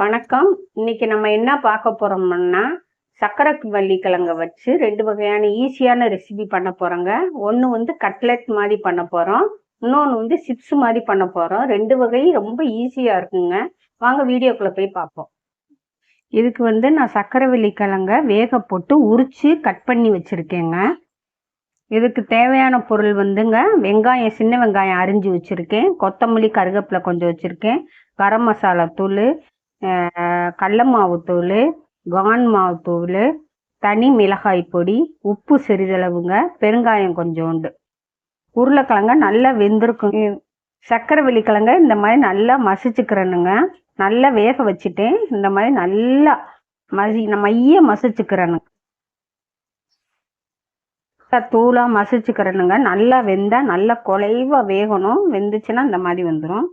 வணக்கம். இன்னைக்கு நம்ம என்ன பார்க்க போறோம்னா சக்கரை வள்ளிக்கிழங்க வச்சு ரெண்டு வகையான ஈஸியான ரெசிபி பண்ண போறோங்க. ஒன்று வந்து கட்லெட் மாதிரி பண்ண போறோம். இன்னொன்று வந்து சிப்ஸ் மாதிரி பண்ண போறோம். ரெண்டு வகையும் ரொம்ப ஈஸியா இருக்குங்க. வாங்க வீடியோக்குள்ள போய் பார்ப்போம். இதுக்கு வந்து நான் சக்கரை வள்ளிக்கிழங்க வேக போட்டு உரிச்சு கட் பண்ணி வச்சிருக்கேங்க. இதுக்கு தேவையான பொருள் வந்துங்க வெங்காயம் சின்ன வெங்காயம் அரிஞ்சு வச்சுருக்கேன். கொத்தமல்லி கருவேப்பிலை கொஞ்சம் வச்சுருக்கேன். கரம் மசாலா தூள் கடல மாவு தூள் கான் மாவு தூள் தனி மிளகாய் பொடி உப்பு சிறிதளவுங்க பெருங்காயம் கொஞ்சோண்டு. உருளைக்கிழங்க நல்லா வெந்திருக்கும். சக்கரை வெள்ளிக்கிழங்க இந்த மாதிரி நல்லா மசிச்சுக்கிறேனுங்க. நல்லா வேக வச்சுட்டேன் இந்த மாதிரி நல்லா மசி மைய மசிச்சுக்கிறேனுங்க. தூளாக மசிச்சுக்கிறேனுங்க. நல்லா வெந்தால் நல்லா குலைவாக வேகணும். வெந்துச்சுன்னா இந்த மாதிரி வந்துடும்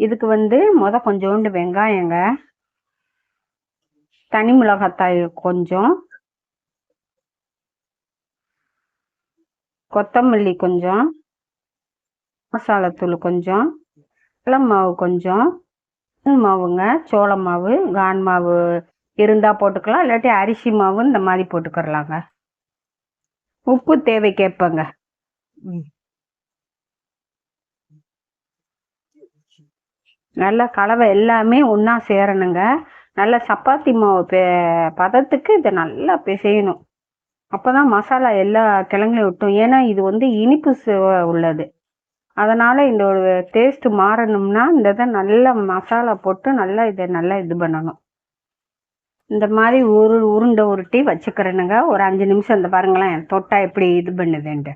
இதுக்கு வந்து முத கொஞ்சோண்டு வெங்காயங்க தனி மிளகாத்தாய் கொஞ்சம் கொத்தமல்லி கொஞ்சம் மசாலாத்தூள் கொஞ்சம் கடலம் மாவு கொஞ்சம் மாவுங்க சோள மாவு கான் மாவு இருந்தால் போட்டுக்கலாம் இல்லாட்டி அரிசி மாவு இந்த மாதிரி போட்டுக்கிறலாங்க. உப்பு தேவை கேட்பங்க நல்லா கலவை எல்லாமே ஒன்றா சேரணுங்க. நல்லா சப்பாத்தி மாவு பதத்துக்கு இதை நல்லா பிசையணும். அப்போ தான் மசாலா எல்லா கிழங்குலையும் விட்டும் ஏன்னா இது வந்து இனிப்பு உள்ளது. அதனால் இந்த ஒரு டேஸ்ட்டு மாறணும்னா இந்த இதை நல்லா மசாலா போட்டு நல்லா இதை நல்லா இது பண்ணணும். இந்த மாதிரி உரு உருண்டை உருட்டி வச்சுக்கிறேனுங்க. ஒரு அஞ்சு நிமிஷம் இந்த பாருங்களேன். தொட்டா எப்படி இது பண்ணுதுன்ட்டு.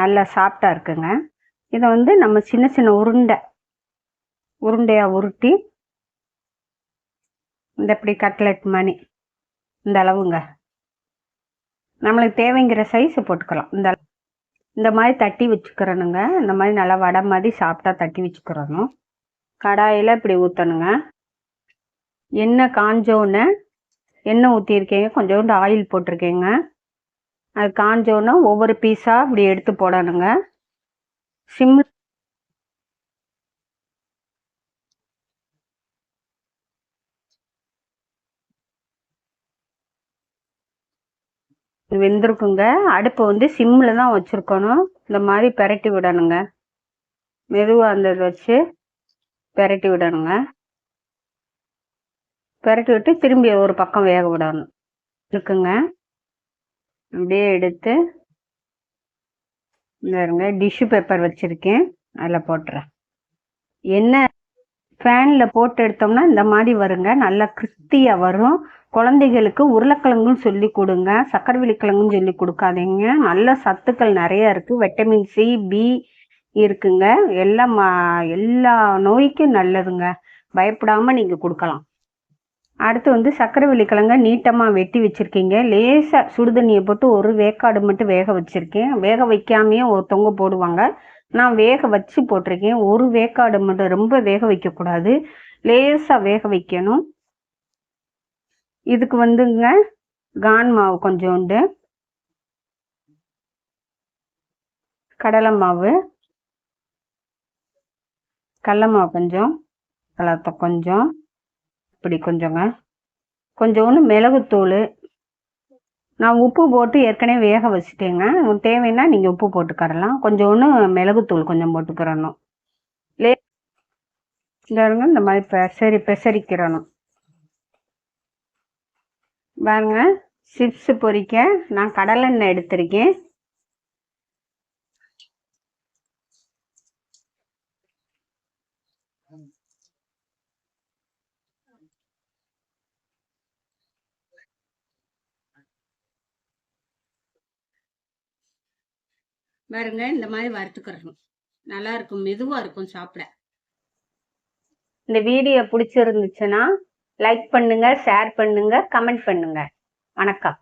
நல்லா சாஃப்டாக இருக்குங்க. இதை வந்து நம்ம சின்ன சின்ன உருண்டை உருண்டையாக உருட்டி இந்த இப்படி கட்லெட் மணி இந்த அளவுங்க. நம்மளுக்கு தேவைங்கிற சைஸு போட்டுக்கலாம். இந்த இந்த மாதிரி தட்டி வச்சுக்கிறனுங்க. இந்த மாதிரி நல்லா வடை மாதிரி சாப்பிட்டா தட்டி வச்சுக்கிறணும். கடாயில் இப்படி ஊற்றணுங்க எண்ணெய் காஞ்சோன்னு எண்ணெய் ஊற்றியிருக்கீங்க கொஞ்சோண்டு ஆயில் போட்டிருக்கேங்க. அது காஞ்சோன்னா ஒவ்வொரு பீஸாக இப்படி எடுத்து போடணுங்க. சிம் வெந்திருக்குங்க. அடுப்பை வந்து சிம்மில் தான் வச்சுருக்கணும். இந்த மாதிரி பெரட்டி விடணுங்க. மெதுவாக அந்த வச்சு பெரட்டி விடணுங்க. பெரட்டி விட்டு திரும்பி ஒரு பக்கம் வேக விடணும். இருக்குங்க. அப்படியே எடுத்து இருங்க டிஷ்யூ பேப்பர் வச்சுருக்கேன். அதில் போட்டுறேன். என்ன ஃபேனில் போட்டு எடுத்தோம்னா இந்த மாதிரி வருங்க. நல்லா கிறிஸ்தியாக வரும். குழந்தைகளுக்கு உருளைக்கிழங்கும் சொல்லி கொடுங்க. சக்கரவள்ளி கிழங்குன்னு சொல்லி கொடுக்காதீங்க. நல்ல சத்துக்கள் நிறைய இருக்குது விட்டமின் சி பி இருக்குங்க. எல்லாம் எல்லா நோய்க்கும் நல்லதுங்க. பயப்படாமல் நீங்கள் கொடுக்கலாம். அடுத்து வந்து சக்கரை கிழங்க நீட்டமாக வெட்டி வச்சுருக்கீங்க. லேசாக சுடுதண்ணியை போட்டு ஒரு வேக்காடு மட்டும் வேக வச்சுருக்கேன். வேக வைக்காமையே தொங்க போடுவாங்க. நான் வேக வச்சு போட்டிருக்கேன். ஒரு வேக்காடு மட்டும் ரொம்ப வேக வைக்கக்கூடாது. லேசாக வேக வைக்கணும். இதுக்கு வந்துங்க கான் மாவு கொஞ்சோண்டு. கடலை மாவு. கடல மாவு கொஞ்சம். கலத்தை கொஞ்சம். இப்படி கொஞ்சங்க. கொஞ்சோண்டு மிளகுத்தூள். நான் உப்பு போட்டு ஏற்கனவே வேக வச்சுட்டேங்க. தேவைன்னா நீங்கள் உப்பு போட்டுக்கரலாம் கொஞ்சோன்னு மிளகுத்தூள் கொஞ்சம் போட்டுக்கிறணும் லே பாருங்க இந்த மாதிரி பெசரி பெசரிக்கிறணும். பாருங்க சிப்ஸ் பொரிக்க நான் கடலெண்ணெய் எடுத்திருக்கேன். பாருங்க இந்த மாதிரி வறுத்துக்கிறணும் நல்லா இருக்கும் மெதுவாக இருக்கும் சாப்பிட. இந்த வீடியோ பிடிச்சிருந்துச்சுன்னா லைக் பண்ணுங்க ஷேர் பண்ணுங்க கமெண்ட் பண்ணுங்க. வணக்கம்.